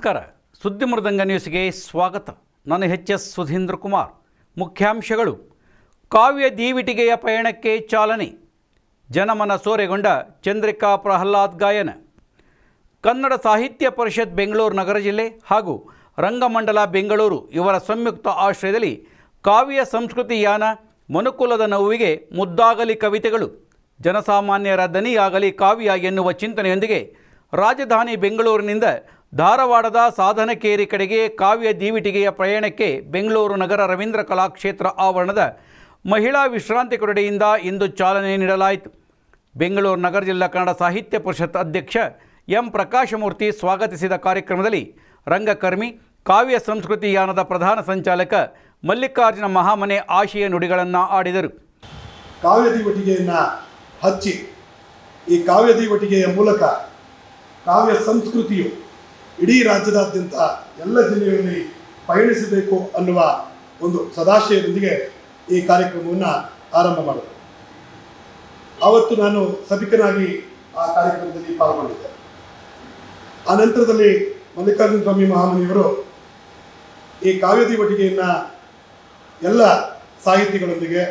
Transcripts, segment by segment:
ನಮಸ್ಕಾರ. ಸುದ್ದಿ ಮೃದಂಗ ನ್ಯೂಸ್ಗೆ ಸ್ವಾಗತ. ನಾನು ಎಚ್ ಎಸ್ ಸುಧೀಂದ್ರ ಕುಮಾರ್. ಮುಖ್ಯಾಂಶಗಳು. ಕಾವ್ಯ ದೀವಿಟಿಗೆಯ ಪಯಣಕ್ಕೆ ಚಾಲನೆ. ಜನಮನ ಸೋರೆಗೊಂಡ ಚಂದ್ರಿಕಾ ಪ್ರಹ್ಲಾದ್ ಗಾಯನ. ಕನ್ನಡ ಸಾಹಿತ್ಯ ಪರಿಷತ್ ಬೆಂಗಳೂರು ನಗರ ಜಿಲ್ಲೆ ಹಾಗೂ ರಂಗಮಂಡಲ ಬೆಂಗಳೂರು ಇವರ ಸಂಯುಕ್ತ ಆಶ್ರಯದಲ್ಲಿ ಕಾವ್ಯ ಸಂಸ್ಕೃತಿ ಯಾನ ಮನುಕುಲದ ನೋವಿಗೆ ಮುದ್ದಾಗಲಿ ಕವಿತೆಗಳು. ಜನಸಾಮಾನ್ಯರ ದನಿಯಾಗಲಿ ಕಾವ್ಯ ಎನ್ನುವ ಚಿಂತನೆಯೊಂದಿಗೆ ರಾಜಧಾನಿ ಬೆಂಗಳೂರಿನಿಂದ ಧಾರವಾಡದ ಸಾಧನಕೇರಿ ಕಡೆಗೆ ಕಾವ್ಯ ದೀವಿಟಿಗೆಯ ಪ್ರಯಾಣಕ್ಕೆ ಬೆಂಗಳೂರು ನಗರ ರವೀಂದ್ರ ಕಲಾಕ್ಷೇತ್ರ ಆವರಣದ ಮಹಿಳಾ ವಿಶ್ರಾಂತಿ ಕೊಠಡಿಯಿಂದ ಇಂದು ಚಾಲನೆ ನೀಡಲಾಯಿತು. ಬೆಂಗಳೂರು ನಗರ ಜಿಲ್ಲಾ ಕನ್ನಡ ಸಾಹಿತ್ಯ ಪರಿಷತ್ ಅಧ್ಯಕ್ಷ ಎಂ ಪ್ರಕಾಶಮೂರ್ತಿ ಸ್ವಾಗತಿಸಿದ ಕಾರ್ಯಕ್ರಮದಲ್ಲಿ ರಂಗಕರ್ಮಿ, ಕಾವ್ಯ ಸಂಸ್ಕೃತಿ ಯಾನದ ಪ್ರಧಾನ ಸಂಚಾಲಕ ಮಲ್ಲಿಕಾರ್ಜುನ ಮಹಾಮನೆ ಆಶಯ ನುಡಿಗಳನ್ನು ಆಡಿದರು. ಕಾವ್ಯ ದೀವಟಿಗೆಯನ್ನು ಹಚ್ಚಿ ಈ ಕಾವ್ಯ ದೀವಟಿಗೆಯ ಮೂಲಕ ಕಾವ್ಯ ಸಂಸ್ಕೃತಿಯು ಇಡೀ ರಾಜ್ಯದಾದ್ಯಂತ ಎಲ್ಲ ಜಿಲ್ಲೆಗಳಲ್ಲಿ ಪಯಣಿಸಬೇಕು ಅನ್ನುವ ಒಂದು ಸದಾಶಯದೊಂದಿಗೆ ಈ ಕಾರ್ಯಕ್ರಮವನ್ನು ಆರಂಭ ಮಾಡಿದೆ ಆವತ್ತು ನಾನು ಸಭಿಕನಾಗಿ ಆ ಕಾರ್ಯಕ್ರಮದಲ್ಲಿ ಪಾಲ್ಗೊಂಡಿದ್ದೆ. ಆ ನಂತರದಲ್ಲಿ ಮಲ್ಲಿಕಾರ್ಜುನ ಸ್ವಾಮಿ ಮಹಾಮನಿಯವರು ಈ ಕಾವ್ಯದಿವಟಿಗೆಯನ್ನು ಎಲ್ಲ ಸಾಹಿತಿಗಳೊಂದಿಗೆ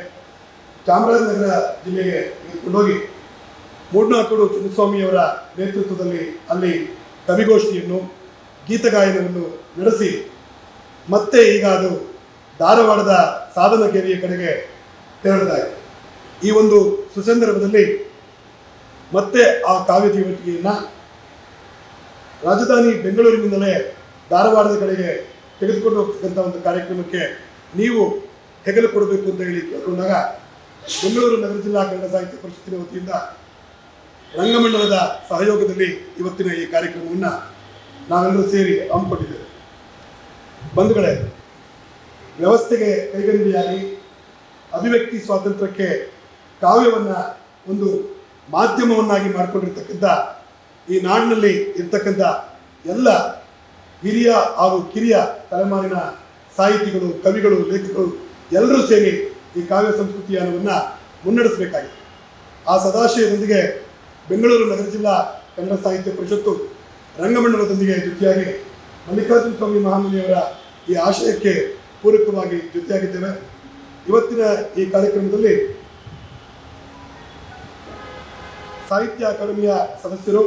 ಚಾಮರಾಜನಗರ ಜಿಲ್ಲೆಗೆ ತೆಗೆದುಕೊಂಡೋಗಿ ಮೂಡ್ನಾಕೋಡು ಚಿನ್ನಸ್ವಾಮಿಯವರ ನೇತೃತ್ವದಲ್ಲಿ ಅಲ್ಲಿ ಕವಿಗೋಷ್ಠಿಯನ್ನು ಗೀತಗಾಯನವನ್ನು ನಡೆಸಿ. ಮತ್ತೆ ಈಗ ಅದು ಧಾರವಾಡದ ಸಾಧನಕೇರಿಯ ಕಡೆಗೆ ತೆರಳಿದೆ ಈ ಒಂದು ಸುಸಂದರ್ಭದಲ್ಲಿ ಮತ್ತೆ ಆ ಕಾವ್ಯ ಚಟುವಟಿಕೆಯನ್ನು ರಾಜಧಾನಿ ಬೆಂಗಳೂರಿನಿಂದಲೇ ಧಾರವಾಡದ ಕಡೆಗೆ ತೆಗೆದುಕೊಂಡು ಹೋಗ್ತಕ್ಕಂಥ ಒಂದು ಕಾರ್ಯಕ್ರಮಕ್ಕೆ ನೀವು ಹೆಗಲು ಕೊಡಬೇಕು ಅಂತ ಹೇಳಿ ಕೇಳಿಕೊಂಡಾಗ ಬೆಂಗಳೂರು ನಗರ ಜಿಲ್ಲಾ ಕನ್ನಡ ಸಾಹಿತ್ಯ ಪರಿಷತ್ತಿನ ವತಿಯಿಂದ ರಂಗಮಂಡಲದ ಸಹಯೋಗದಲ್ಲಿ ಇವತ್ತಿನ ಈ ಕಾರ್ಯಕ್ರಮವನ್ನು ನಾವೆಲ್ಲರೂ ಸೇರಿ ಹಮ್ಮಿಕೊಂಡಿದ್ದೇವೆ. ಬಂಧುಗಳೇ ವ್ಯವಸ್ಥೆಗೆ ಕೈಗಂಡಿಯಾಗಿ ಅಭಿವ್ಯಕ್ತಿ ಸ್ವಾತಂತ್ರ್ಯಕ್ಕೆ ಕಾವ್ಯವನ್ನು ಒಂದು ಮಾಧ್ಯಮವನ್ನಾಗಿ ಮಾಡಿಕೊಂಡಿರ್ತಕ್ಕಂಥ ಈ ನಾಡಿನಲ್ಲಿ ಇರ್ತಕ್ಕಂಥ ಎಲ್ಲ ಹಿರಿಯ ಹಾಗೂ ಕಿರಿಯ ತಲೆಮಾರಿನ ಸಾಹಿತಿಗಳು, ಕವಿಗಳು, ಲೇಖಕರು ಎಲ್ಲರೂ ಸೇರಿ ಈ ಕಾವ್ಯ ಸಂಸ್ಕೃತಿಯಾನವನ್ನು ಮುನ್ನಡೆಸಬೇಕಾಗಿದೆ. ಆ ಸದಾಶಯದೊಂದಿಗೆ ಬೆಂಗಳೂರು ನಗರ ಜಿಲ್ಲಾ ಕನ್ನಡ ಸಾಹಿತ್ಯ ಪರಿಷತ್ತು ರಂಗಮಂಡಲದೊಂದಿಗೆ ಜೊತೆಯಾಗಿ ಮಲ್ಲಿಕಾರ್ಜುನ ಸ್ವಾಮಿ ಮಹಾಮುನಿಯವರ ಈ ಆಶಯಕ್ಕೆ ಪೂರಕವಾಗಿ ಜೊತೆಯಾಗಿದ್ದೇವೆ. ಇವತ್ತಿನ ಈ ಕಾರ್ಯಕ್ರಮದಲ್ಲಿ ಸಾಹಿತ್ಯ ಅಕಾಡೆಮಿಯ ಸದಸ್ಯರು,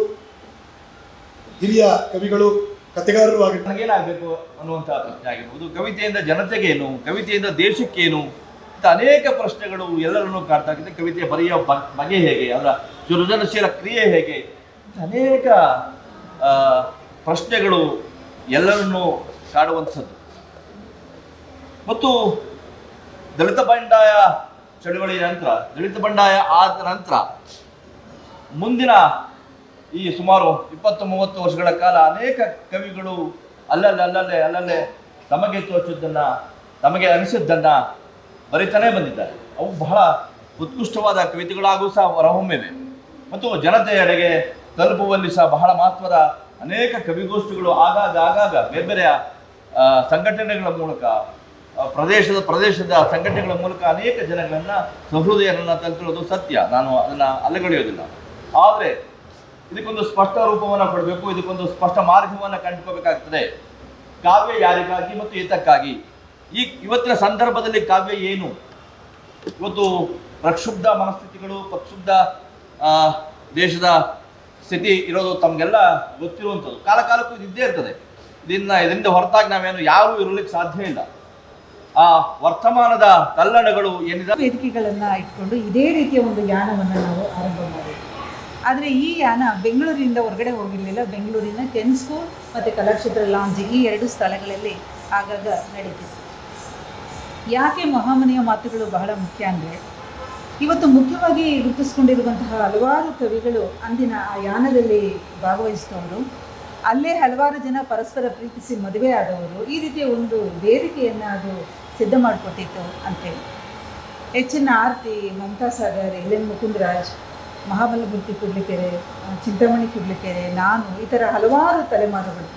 ಹಿರಿಯ ಕವಿಗಳು, ಕಥೆಗಾರರು ಆಗಿ ನನಗೇನಾಗಬೇಕು ಅನ್ನುವಂಥ ಪ್ರಶ್ನೆ ಆಗಿರ್ಬೋದು. ಕವಿತೆಯಿಂದ ಜನತೆಗೇನು ಕವಿತೆಯಿಂದ ದೇಶಕ್ಕೇನು ಅಂತ ಅನೇಕ ಪ್ರಶ್ನೆಗಳು ಎಲ್ಲರನ್ನೂ ಕಾಡ್ತಾ ಇದೆ ಕವಿತೆ ಬರೆಯೋ ಬಗೆ ಹೇಗೆ, ಅದರ ಸೃಜನಶೀಲ ಕ್ರಿಯೆ ಹೇಗೆ ಅನೇಕ ಪ್ರಶ್ನೆಗಳು ಎಲ್ಲರನ್ನೂ ಕಾಡುವಂಥದ್ದು. ಮತ್ತು ದಲಿತ ಬಂಡಾಯ ಚಳುವಳಿ ನಂತರ, ದಲಿತ ಬಂಡಾಯ ಆದ ನಂತರ ಮುಂದಿನ ಈ ಸುಮಾರು ಇಪ್ಪತ್ತು ಮೂವತ್ತು ವರ್ಷಗಳ ಕಾಲ ಅನೇಕ ಕವಿಗಳು ಅಲ್ಲಲ್ಲೇ ಅಲ್ಲಲ್ಲೇ ಅಲ್ಲಲ್ಲೇ ತಮಗೆ ತೋಚಿದ್ದನ್ನ ತಮಗೆ ಅನಿಸಿದ್ದನ್ನು ಬರಿತಾನೇ ಬಂದಿದ್ದಾರೆ. ಅವು ಬಹಳ ಉತ್ಕೃಷ್ಟವಾದ ಕವಿತೆಗಳಾಗೂ ಸಹ ಹೊರಹೊಮ್ಮಿವೆ. ಮತ್ತು ಜನತೆಯೆಡೆಗೆ ತಲುಪುವಲ್ಲಿ ಸಹ ಬಹಳ ಮಹತ್ವದ ಅನೇಕ ಕವಿಗೋಷ್ಠಿಗಳು ಆಗಾಗ ಆಗಾಗ ಬೇರೆ ಬೇರೆ ಸಂಘಟನೆಗಳ ಮೂಲಕ ಪ್ರದೇಶದ ಪ್ರದೇಶದ ಸಂಘಟನೆಗಳ ಮೂಲಕ ಅನೇಕ ಜನಗಳನ್ನು, ಸಹೃದಯರನ್ನು ತಲುಪಿರೋದು ಸತ್ಯ. ನಾನು ಅದನ್ನ ಅಲ್ಲಗಳೆಯೋದಿಲ್ಲ ಆದರೆ ಇದಕ್ಕೊಂದು ಸ್ಪಷ್ಟ ರೂಪವನ್ನು ಕೊಡಬೇಕು, ಇದಕ್ಕೊಂದು ಸ್ಪಷ್ಟ ಮಾರ್ಗವನ್ನು ಕಂಡುಕೋಬೇಕಾಗ್ತದೆ. ಕಾವ್ಯ ಯಾರಿಗಾಗಿ ಮತ್ತು ಏತಕ್ಕಾಗಿ? ಈ ಇವತ್ತಿನ ಸಂದರ್ಭದಲ್ಲಿ ಕಾವ್ಯ ಏನು? ಇವತ್ತು ಪ್ರಕ್ಷುಬ್ಧ ಮನಸ್ಥಿತಿಗಳು, ಪ್ರಕ್ಷುಬ್ಧ ದೇಶದ ಸ್ಥಿತಿ ಇರೋದು ತಮಗೆಲ್ಲ ಗೊತ್ತಿರುವಂಥದ್ದು ಕಾಲ ಕಾಲಕ್ಕೂ ಇದು ಇದ್ದೇ ಇರ್ತದೆ. ಇದನ್ನ ಇದರಿಂದ ಹೊರತಾಗಿ ನಾವೇನು ಯಾರೂ ಇರಲಿಕ್ಕೆ ಸಾಧ್ಯ ಇಲ್ಲ. ಆ ವರ್ತಮಾನದ ತಲ್ಲಣಗಳು ಏನಿದೆ? ವೇದಿಕೆಗಳನ್ನು ಇಟ್ಕೊಂಡು ಇದೇ ರೀತಿಯ ಒಂದು ಯಾನವನ್ನು ನಾವು ಆರಂಭ ಮಾಡಬೇಕು. ಆದರೆ ಈ ಯಾನ ಬೆಂಗಳೂರಿನಿಂದ ಹೊರಗಡೆ ಹೋಗಿರಲಿಲ್ಲ. ಬೆಂಗಳೂರಿನ ಕೆನ್ ಸ್ಕೂಲ್ ಮತ್ತು ಕಲಾಕ್ಷೇತ್ರ ಲಾಂಜ್ ಈ ಎರಡು ಸ್ಥಳಗಳಲ್ಲಿ ಆಗಾಗ ನಡೀತಿತ್ತು. ಯಾಕೆ ಮಹಾಮನೆಯ ಮಾತುಗಳು ಬಹಳ ಮುಖ್ಯ ಅಂದರೆ ಇವತ್ತು ಮುಖ್ಯವಾಗಿ ಗುರುತಿಸ್ಕೊಂಡಿರುವಂತಹ ಹಲವಾರು ಕವಿಗಳು ಅಂದಿನ ಆ ಯಾನದಲ್ಲಿ ಭಾಗವಹಿಸಿದವರು. ಅಲ್ಲೇ ಹಲವಾರು ಜನ ಪರಸ್ಪರ ಪ್ರೀತಿಸಿ ಮದುವೆ ಆದವರು. ಈ ರೀತಿಯ ಒಂದು ವೇದಿಕೆಯನ್ನು ಅದು ಸಿದ್ಧ ಮಾಡಿಕೊಟ್ಟಿತ್ತು ಅಂತೇಳಿ H N Arathi Mamata Sagar L N Mukundaraj Mahabalamurthy Kudlikere Chintamani Kudlikere ನಾನು ಈ ಥರ ಹಲವಾರು ತಲೆಮಾರುಗಳು.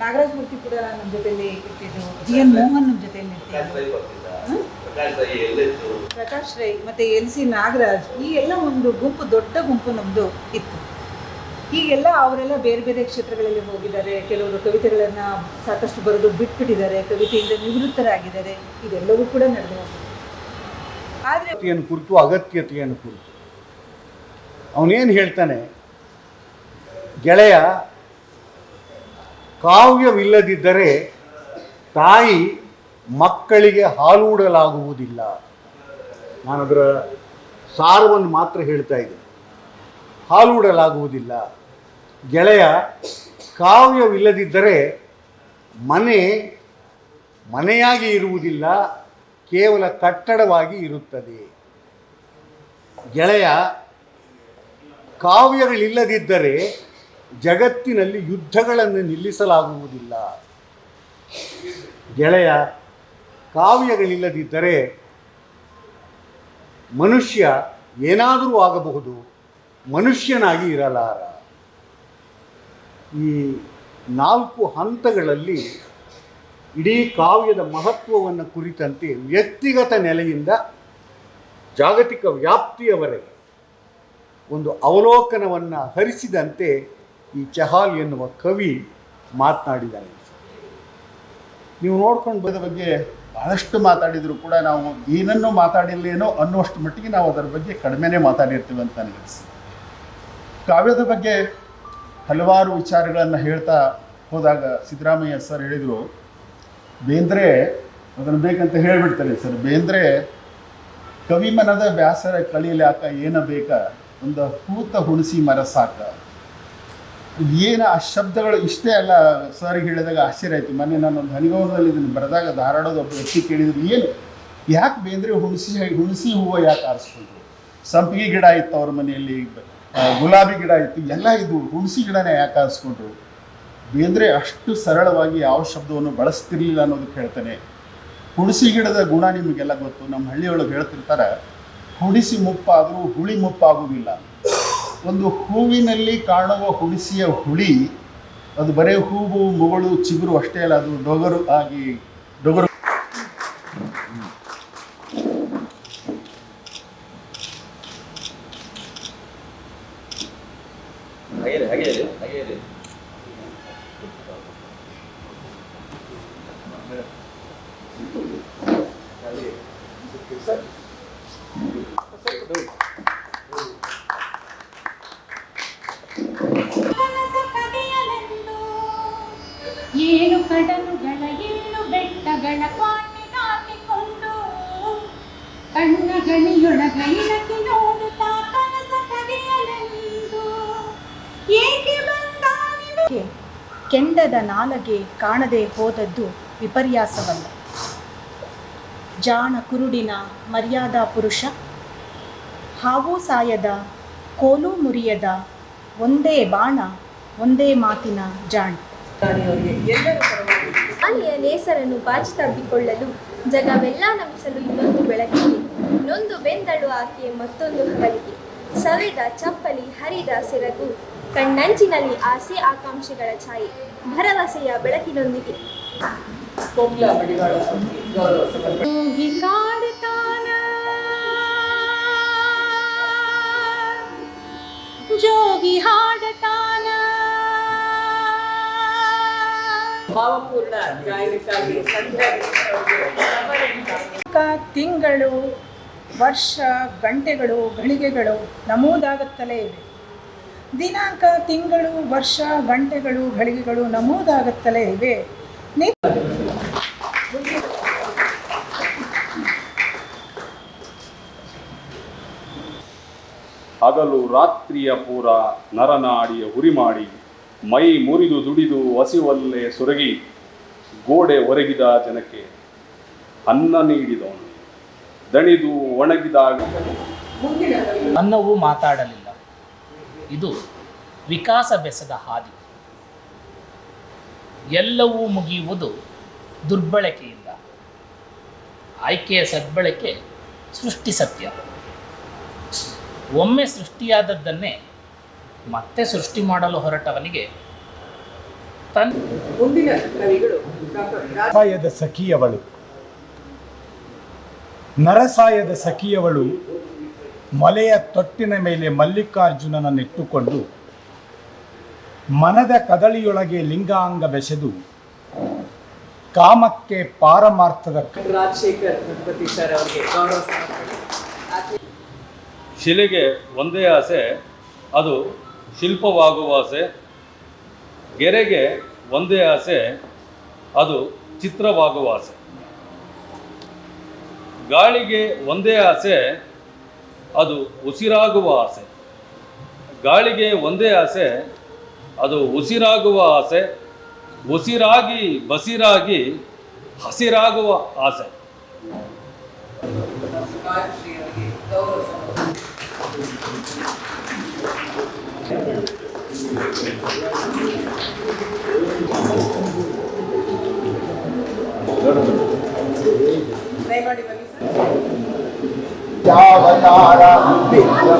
ನಾಗರಾಜ್ ಮೂರ್ತಿ ಕೂಡ ನಮ್ಮ ಜೊತೆಯಲ್ಲಿ ಇಟ್ಟಿದ್ದು ಜಿ ಎನ್ ಮೋಹನ್ ನಮ್ಮ ಜೊತೆಯಲ್ಲಿ ಇರ್ತಿದ್ರು. ಹ್ಮ್? ಪ್ರಕಾಶ್ ರೈ ಮತ್ತೆ ಎನ್ ಸಿ ನಾಗರಾಜ್ ಈ ಎಲ್ಲ ಒಂದು ಗುಂಪು ದೊಡ್ಡ ಗುಂಪು ನಮ್ಮದು ಇತ್ತು. ಈಗೆಲ್ಲ ಅವರೆಲ್ಲ ಬೇರೆ ಬೇರೆ ಕ್ಷೇತ್ರಗಳಲ್ಲಿ ಹೋಗಿದ್ದಾರೆ. ಕೆಲವರು ಕವಿತೆಗಳನ್ನ ಸಾಕಷ್ಟು ಬರೆದು ಬಿಟ್ಬಿಟ್ಟಿದ್ದಾರೆ. ಕವಿತೆಯಿಂದ ನಿವೃತ್ತರಾಗಿದ್ದಾರೆ. ಇದೆಲ್ಲವೂ ಕೂಡ ನಡೆದು ಆದರೆ ಕುರಿತು ಅಗತ್ಯತೆಯನ್ನು ಕುರಿತು. ಅವನೇನು ಹೇಳ್ತಾನೆ? ಗೆಳೆಯ ಕಾವ್ಯವಿಲ್ಲದಿದ್ದರೆ ತಾಯಿ ಮಕ್ಕಳಿಗೆ ಹಾಲೂಡಲಾಗುವುದಿಲ್ಲ. ನಾನು ಅದರ ಸಾರವನ್ನು ಮಾತ್ರ ಹೇಳ್ತಾ ಇದ್ದೀನಿ. ಹಾಲೂಡಲಾಗುವುದಿಲ್ಲ. ಗೆಳೆಯ, ಕಾವ್ಯವಿಲ್ಲದಿದ್ದರೆ ಮನೆ ಮನೆಯಾಗಿ ಇರುವುದಿಲ್ಲ, ಕೇವಲ ಕಟ್ಟಡವಾಗಿ ಇರುತ್ತದೆ. ಗೆಳೆಯ, ಕಾವ್ಯಗಳಿಲ್ಲದಿದ್ದರೆ ಜಗತ್ತಿನಲ್ಲಿ ಯುದ್ಧಗಳನ್ನು ನಿಲ್ಲಿಸಲಾಗುವುದಿಲ್ಲ. ಗೆಳೆಯ ಕಾವ್ಯಗಳಿಲ್ಲದಿದ್ದರೆ ಮನುಷ್ಯ ಏನಾದರೂ ಆಗಬಹುದು, ಮನುಷ್ಯನಾಗಿ ಇರಲಾರ. ಈ ನಾಲ್ಕು ಹಂತಗಳಲ್ಲಿ ಇಡೀ ಕಾವ್ಯದ ಮಹತ್ವವನ್ನು ಕುರಿತಂತೆ ವ್ಯಕ್ತಿಗತ ನೆಲೆಯಿಂದ ಜಾಗತಿಕ ವ್ಯಾಪ್ತಿಯವರೆಗೆ ಒಂದು ಅವಲೋಕನವನ್ನು ಹರಿಸಿದಂತೆ ಈ ಚಹಾಲ್ ಎನ್ನುವ ಕವಿ ಮಾತನಾಡಿದ್ದಾರೆ. ನೀವು ನೋಡ್ಕೊಂಡು ಬಂದ ಬಗ್ಗೆ ಬಹಳಷ್ಟು ಮಾತಾಡಿದರೂ ಕೂಡ ನಾವು ಏನನ್ನು ಮಾತಾಡಿಲ್ಲೇನೋ ಅನ್ನುವಷ್ಟು ಮಟ್ಟಿಗೆ ನಾವು ಅದರ ಬಗ್ಗೆ ಕಡಿಮೆನೇ ಮಾತಾಡಿರ್ತೀವಿ ಅಂತ ನನಗೆ ಅನಿಸ್ತದೆ ಕಾವ್ಯದ ಬಗ್ಗೆ ಹಲವಾರು ವಿಚಾರಗಳನ್ನು ಹೇಳ್ತಾ ಹೋದಾಗ ಸಿದ್ದರಾಮಯ್ಯ ಸರ್ ಹೇಳಿದರು, ಬೇಂದ್ರೆ, ಅದನ್ನು ಬೇಕಂತ ಹೇಳಿಬಿಡ್ತಾರೆ ಸರ್. ಬೇಂದ್ರೆ, ಕವಿಮನದ ವ್ಯಾಸರ ಕಳಿಲಾಕ ಏನ ಬೇಕ? ಒಂದು ಹೂತ ಹುಣಸಿ ಮರ ಸಾಕ. ಏನು ಆ ಶಬ್ದಗಳು ಇಷ್ಟೇ ಅಲ್ಲ ಸರ್ ಹೇಳಿದಾಗ ಆಶ್ಚರ್ಯ ಆಯಿತು. ಮೊನ್ನೆ ನಾನು ಒಂದು ಅನುಭವದಲ್ಲಿ ಇದನ್ನು ಬರೆದಾಗ ಧಾರಾಡೋದು ಒಬ್ಬ ವ್ಯಕ್ತಿ ಕೇಳಿದ್ರು, ಏನು? ಯಾಕೆ ಬೇಂದ್ರೆ ಹುಣಸಿ ಹುಣಸಿ ಹೂವು ಯಾಕೆ ಆರಿಸ್ಕೊಂಡ್ರು? ಸಂಪಿಗೆ ಗಿಡ ಇತ್ತು ಅವ್ರ ಮನೆಯಲ್ಲಿ ಗುಲಾಬಿ ಗಿಡ ಇತ್ತು, ಎಲ್ಲ ಇದು ಹುಣಸಿ ಗಿಡನೇ ಯಾಕೆ ಆರಿಸ್ಕೊಂಡ್ರು? ಬೇಂದ್ರೆ ಅಷ್ಟು ಸರಳವಾಗಿ ಯಾವ ಶಬ್ದವನ್ನು ಬಳಸ್ತಿರ್ಲಿಲ್ಲ ಅನ್ನೋದಕ್ಕೆ ಹೇಳ್ತಾನೆ ಹುಣಸಿ ಗಿಡದ ಗುಣ ನಿಮಗೆಲ್ಲ ಗೊತ್ತು. ನಮ್ಮ ಹಳ್ಳಿಯೊಳಗೆ ಹೇಳ್ತಿರ್ತಾರೆ, ಹುಣಸಿ ಮುಪ್ಪಾದರೂ ಹುಳಿ ಮುಪ್ಪಾಗುವುದಿಲ್ಲ. ಒಂದು ಹೂವಿನಲ್ಲಿ ಕಾಣುವ ಹುಡಿಸಿಯ ಹುಳಿ ಅದು ಬರೀ ಹೂವು ಮುಗಳು ಚಿಗುರು ಅಷ್ಟೇ ಅಲ್ಲ ಅದು ಡೊಗರು ಆಗಿ ಡೊಗರು. Thank ಇದೆ, ನಾಲಗೆ ಕಾಣದೆ ಹೋದದ್ದು ವಿಪರ್ಯಾಸವಲ್ಲ. ಜಾಣ ಕುರುಡಿನ ಮರ್ಯಾದಾ ಪುರುಷ, ಹಾವು ಸಾಯದ, ಕೋಲು ಮುರಿಯದ, ಒಂದೇ ಬಾಣ, ಒಂದೇ ಮಾತಿನ ಜಾಣ. ಅಲ್ಲಿಯ ನೇಸರನ್ನು ಬಾಚಿ ತಬ್ಬಿಕೊಳ್ಳಲು ಜಗವೆಲ್ಲ ನಮಿಸಲು ಇನ್ನೊಂದು ಬೆಳಕಿಗೆ ನೊಂದು ಬೆಂದಳು ಆಕೆ ಮತ್ತೊಂದು ಹಗಲಿಗೆ ಸವೆದ ಚಪ್ಪಲಿ ಹರಿದ ಸೆರಗು, ಕಣ್ಣಂಚಿನಲ್ಲಿ ಆಸೆ ಆಕಾಂಕ್ಷೆಗಳ ಛಾಯೆ. ಭರವಸೆಯ ಬೆಳಕಿನೊಂದಿಗೆ. ಜೋಗಿ ಹಾಡತಾನ. ಭಾವಪೂರ್ಣ ಗಾಯನಕ್ಕಾಗಿ ತಿಂಗಳು ವರ್ಷ ಗಂಟೆಗಳು ಗಳಿಗೆಗಳು ನಮೂದಾಗುತ್ತಲೇ ಇವೆ ದಿನಾಂಕ ತಿಂಗಳು ವರ್ಷ ಗಂಟೆಗಳು ಗಳಿಗೆಗಳು ನಮೂದಾಗುತ್ತಲೇ ಇವೆ. ಹಗಲು ರಾತ್ರಿಯ ಪೂರ ನರನಾಡಿಯ ಉರಿ ಮಾಡಿ ಮೈ ಮುರಿದು ದುಡಿದು ಹಸಿವಲ್ಲೇ ಸೊರಗಿ ಗೋಡೆ ಒರಗಿದ ಜನಕ್ಕೆ ಅನ್ನ ನೀಡಿದವನು. ದಣಿದು ಒಣಗಿದಾಗ ಅನ್ನವೂ ಮಾತಾಡಲಿಲ್ಲ. ಇದು ವಿಕಾಸ ಬೆಸದ ಹಾದಿ. ಎಲ್ಲವೂ ಮುಗಿಯುವುದು ದುರ್ಬಳಕೆಯಿಂದ. ಆಯ್ಕೆಯ ಸದ್ಬಳಕೆ ಸೃಷ್ಟಿ ಸತ್ಯ. ಒಮ್ಮೆ ಸೃಷ್ಟಿಯಾದದ್ದನ್ನೇ ಮತ್ತೆ ಸೃಷ್ಟಿ ಮಾಡಲು ಹೊರಟವನಿಗೆ ತನ್ನ ಮುಂದಿನ ಕವಿಗಳು ಡಾಕ್ಟರ್ ರಾಜ ಸಾಯದ ಸಖಿಯವಳು. ನರಸಾಯದ ಸಖಿಯವಳು ಮಲೆಯ ತೊಟ್ಟಿನ ಮೇಲೆ ಮಲ್ಲಿಕಾರ್ಜುನನನ್ನಿಟ್ಟುಕೊಂಡು ಮನದ ಕದಳಿಯೊಳಗೆ ಲಿಂಗಾಂಗ ಬೆಸೆದು ಕಾಮಕ್ಕೆ ಪಾರಮಾರ್ಥದ ರಾಜಶೇಖರ್ ಗಣಪತಿ ಸರ್ ಅವರಿಗೆ ಶಿಲೆಗೆ ಒಂದೇ ಆಸೆ ಅದು ಶಿಲ್ಪವಾಗುವ ಆಸೆ. ಗೆರೆಗೆ ಒಂದೇ ಆಸೆ ಅದು ಚಿತ್ರವಾಗುವ ಆಸೆ. ಗಾಳಿಗೆ ಒಂದೇ ಆಸೆ ಅದು ಉಸಿರಾಗುವ ಆಸೆ. ಗಾಳಿಗೆ ಒಂದೇ ಆಸೆ, ಅದು ಉಸಿರಾಗುವ ಆಸೆ, ಉಸಿರಾಗಿ ಬಸಿರಾಗಿ ಹಸಿರಾಗುವ ಆಸೆ. Thank ಅವರಿಗೆ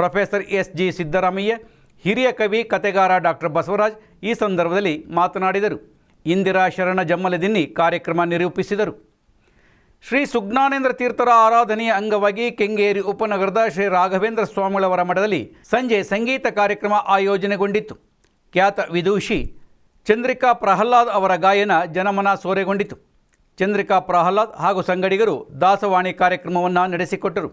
ಪ್ರೊಫೆಸರ್ ಎಸ್ ಜಿ ಸಿದ್ದರಾಮಯ್ಯ, ಹಿರಿಯ ಕವಿ ಕತೆಗಾರ ಡಾಕ್ಟರ್ ಬಸವರಾಜ್ ಈ ಸಂದರ್ಭದಲ್ಲಿ ಮಾತನಾಡಿದರು. ಇಂದಿರಾ ಶರಣ ಜಮ್ಮಲದಿನ್ನಿ ಕಾರ್ಯಕ್ರಮ ನಿರೂಪಿಸಿದರು. ಶ್ರೀ ಸುಜ್ಞಾನೇಂದ್ರ ತೀರ್ಥರ ಆರಾಧನೆಯ ಅಂಗವಾಗಿ ಕೆಂಗೇರಿ ಉಪನಗರದ ಶ್ರೀ ರಾಘವೇಂದ್ರ ಸ್ವಾಮಿಗಳವರ ಮಠದಲ್ಲಿ ಸಂಜೆ ಸಂಗೀತ ಕಾರ್ಯಕ್ರಮ ಆಯೋಜನೆಗೊಂಡಿತ್ತು. ಖ್ಯಾತ ವಿದೂಷಿ ಚಂದ್ರಿಕಾ ಪ್ರಹ್ಲಾದ್ ಅವರ ಗಾಯನ ಜನಮನ ಸೋರೆಗೊಂಡಿತು. ಚಂದ್ರಿಕಾ ಪ್ರಹ್ಲಾದ್ ಹಾಗೂ ಸಂಗಡಿಗರು ದಾಸವಾಣಿ ಕಾರ್ಯಕ್ರಮವನ್ನು ನಡೆಸಿಕೊಟ್ಟರು.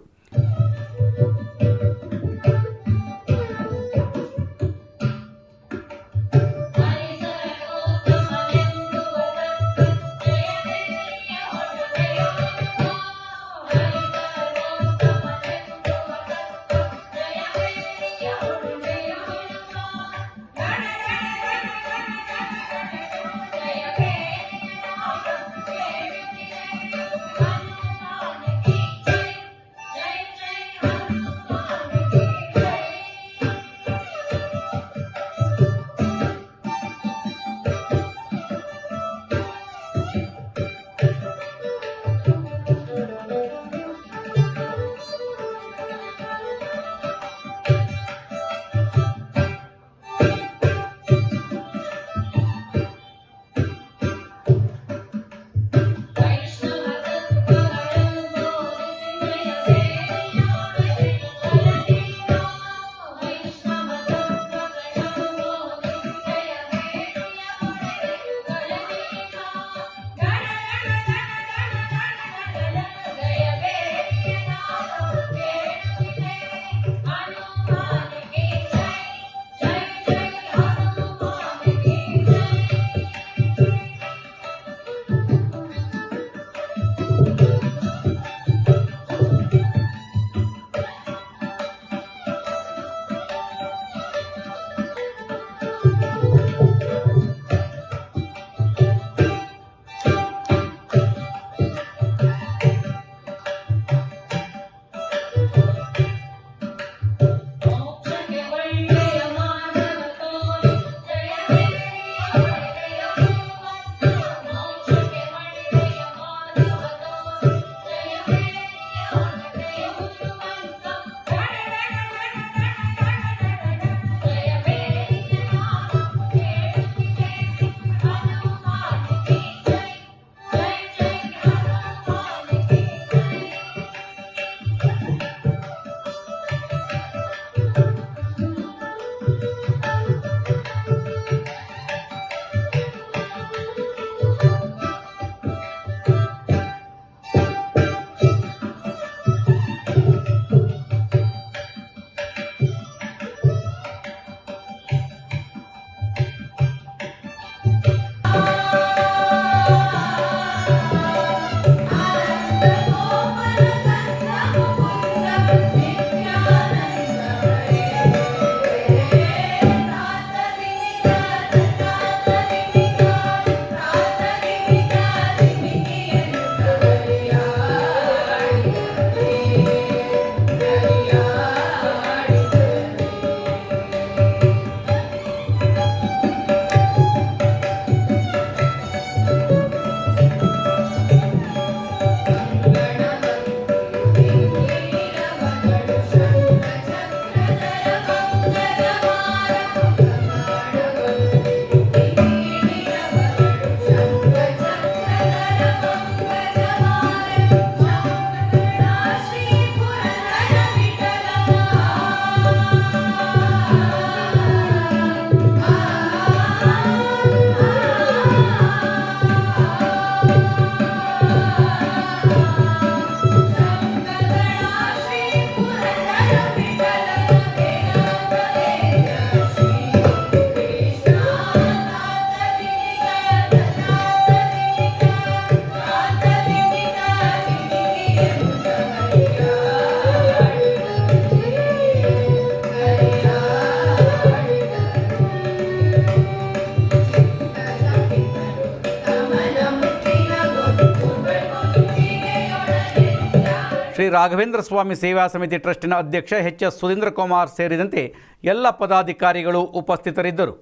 ಶ್ರೀ ರಾಘವೇಂದ್ರ ಸ್ವಾಮಿ ಸೇವಾ ಸಮಿತಿ ಟ್ರಸ್ಟಿನ ಅಧ್ಯಕ್ಷ ಎಚ್ ಎಸ್ ಸುಧೀಂದ್ರ ಕುಮಾರ್ ಸೇರಿದಂತೆ ಎಲ್ಲ ಪದಾಧಿಕಾರಿಗಳು ಉಪಸ್ಥಿತರಿದ್ದರು.